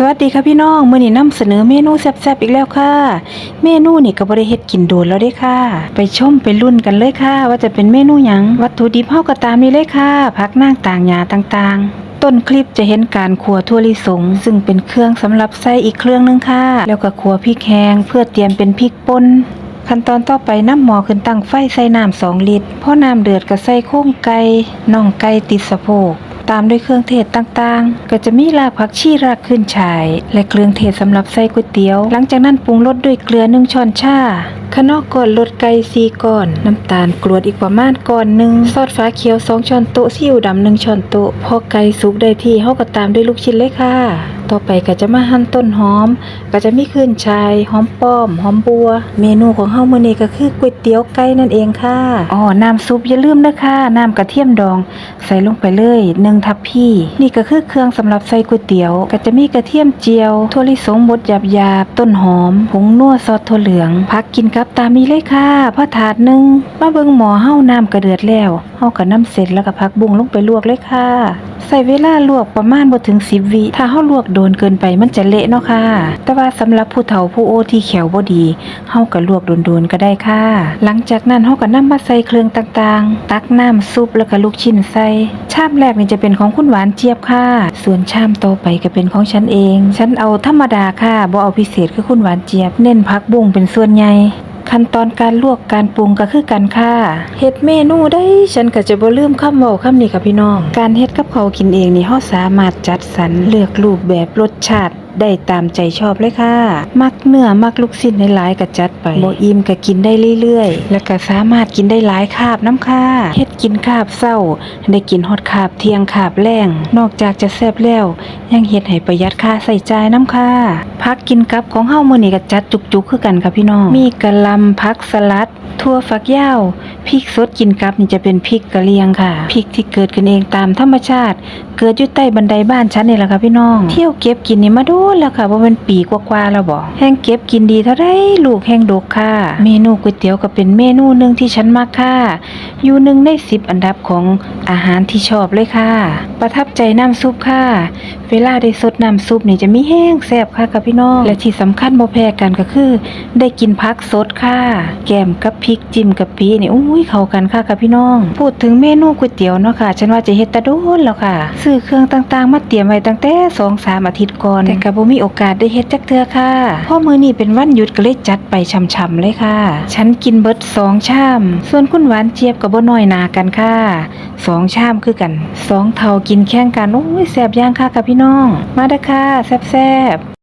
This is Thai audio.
สวัสดีค่ะพี่น้องมื้อนี้นำเสนอเมนูแซ่บๆอีกแล้วค่ะ เมนูนี่ก็บ่ได้เฮ็ดกินโดนแล้วเด้ค่ะ ไปชมไปลุ้นกันเลยค่ะ ว่าจะเป็นเมนูหยังวัตถุดิบเฮาก็ตามนี้เลยค่ะผักนางต่างหญ้าต่างๆต้นคลิปจะเห็นการขัวถั่วลิสง ซึ่งเป็นเครื่องสำหรับใส่อีกเครื่องนึงค่ะ แล้วก็ขัวพริกแห้งเพื่อเตรียมเป็นพริกป่นขั้นตอนต่อไปน้ำหมอขึ้นตั้งไฟใส่น้ำสองลิตรพอน้ำเดือดก็ใส่โค้งไก่น่องไก่ติดสะโพก ตามด้วยเครื่องเทศต่างๆ ก็จะมีลาบผักชีรากขึ้นฉาย และเครื่องเทศสำหรับใส่ก๋วยเตี๋ยว หลังจากนั้นปรุงรสด้วยเกลือหนึ่งช้อนชาขนอกก่อนลดไก่ซีก่อน น้ำตาลกรวดอีกประมาณก่อนหนึ่งซอสฟ้าเขียวสองช้อนโต๊ะซีอิ๊วดำหนึ่งช้อนโต๊ะพอไก่สุกได้ที่เฮาก็ตามด้วยลูกชิ้นเลยค่ะ ต่อไปก็จะมาหั่นต้นหอม ก็จะมีขึ้นชายหอมป้อมหอมบัว เมนูของเฮามื้อนี้ก็คือก๋วยเตี๋ยวไก่นั่นเองค่ะอ๋อน้ำซุปอย่าลืมนะคะน้ำกระเทียมดอง ใส่ลงไปเลยหนึ่งทัพพี่ นี่ก็คือเครื่องสำหรับใส่ก๋วยเตี๋ยว ก็จะมีกระเทียมเจียวถั่วลิสงบดหยาบๆต้นหอมผงนัวซอสถั่วเหลืองพักกินกับตามนี้เลยค่ะพอถาดหนึงมาเบิ่งหมอเฮาน้ำกระเดือดแล้วเฮาก็นำเสร็จแล้วก็พักบุ้งลงไปลวกเลยค่ะ ใส่เวลาลวกประมาณบ่ถึง10วิถ้าเฮาลวกโดโดนเกินไปมันจะเละเนาะค่ะ แต่ว่าสำหรับผู้เฒ่าผู้โอที่แขวบ่ดีเฮาก็ลวกโดนๆก็ได้ค่ะ หลังจากนั้นเฮาก็นำมาใส่เครื่องต่างๆ ตักน้ำซุปแล้วก็ลูกชิ้นใส่ชามแรกนี่จะเป็นของคุณหวานเจี๊ยบค่ะ ส่วนชามต่อไปก็เป็นของฉันเอง ฉันเอาธรรมดาค่ะบ่เอาพิเศษคือคุณหวานเจี๊ยบ เน้นผักบุ้งเป็นส่วนใหญ่ ขั้นตอนการลวกการปรุงก็คือกันค่ะเฮ็ดเมนูได้ฉันก็จะบ่ลืมคำเว้าคำนี้ค่ะพี่น้อง การเฮ็ดกับเขากินเองนี่เฮาสามารถจัดสรรเลือกรูปแบบรสชาติ ได้ตามใจชอบเลยค่ะ มักเนื้อมักลูกชิ้นหลายๆก็จัดไปบ่อิ่มก็กินได้เรื่อยๆ แล้วก็สามารถกินได้หลายคาบน้ำค่ะเฮ็ดกินคาบเศร้า ได้กินฮอดคาบเที่ยงคาบแรงนอกจากจะแซ่บแล้ว ยังเฮ็ดให้ประหยัดค่าใส่จ่ายน้ำค่ะพักกินกับของเฮามื้อนี้ก็จัดจุกๆคือกันค่ะพี่น้อง มีกะลำผักสลัดทั่วฝักยาวพริกสดกินกับนี่จะเป็นพริกกะเหรี่ยงค่ะพริกที่เกิดขึ้นเองตามธรรมชาติ เกิดอยู่ใต้บันไดบ้านฉันนี่แหละค่ะพี่น้อง เที่ยวเก็บกินนี่มาดนแล้วค่ะว่าเป็นปีกว่าๆแล้วบ่แห้งเก็บกินดีเท่าไรลูกแห้งดกค่ะ เมนูก๋วยเตี๋ยวก็เป็นเมนูหนึ่งที่ฉันมักค่ะ อยู่หนึ่งในสิบอันดับของอาหารที่ชอบเลยค่ะ ประทับใจน้ำซุปค่ะ เวลาได้สดน้ำซุปนี่จะมีแห้งแซ่บค่ะกับพี่น้อง และที่สำคัญบ่แพ้กันก็คือ ได้กินพักสดค่ะ แกมกับพริกจิ้มกับปีนี่อุ้ยเข้ากันค่ะกับพี่น้อง พูดถึงเมนูก๋วยเตี๋ยวเนาะค่ะ ฉันว่าจะเฮ็ดตะโดนแล้วค่ะซื้อเครื่องต่างๆ มาเตรียมไว้ตั้งแต่สองสามอาทิตย์ก่อน แต่ก็บ่มีโอกาสได้เฮ็ดจักเทื่อค่ะพ่อมือนี่เป็นวันหยุดก็เลยจัดไปช่ำๆเลยค่ะ ฉันกินเบิดสองชาม ส่วนคุณหวานเจี๊ยบก็บ่น้อยหนากันค่ะสองชามคือกันสองเท่ากินแข่งกันโอ้ยแซ่บย่างค่ะกับพี่น้อง มาเด้อค่ะแซ่บๆ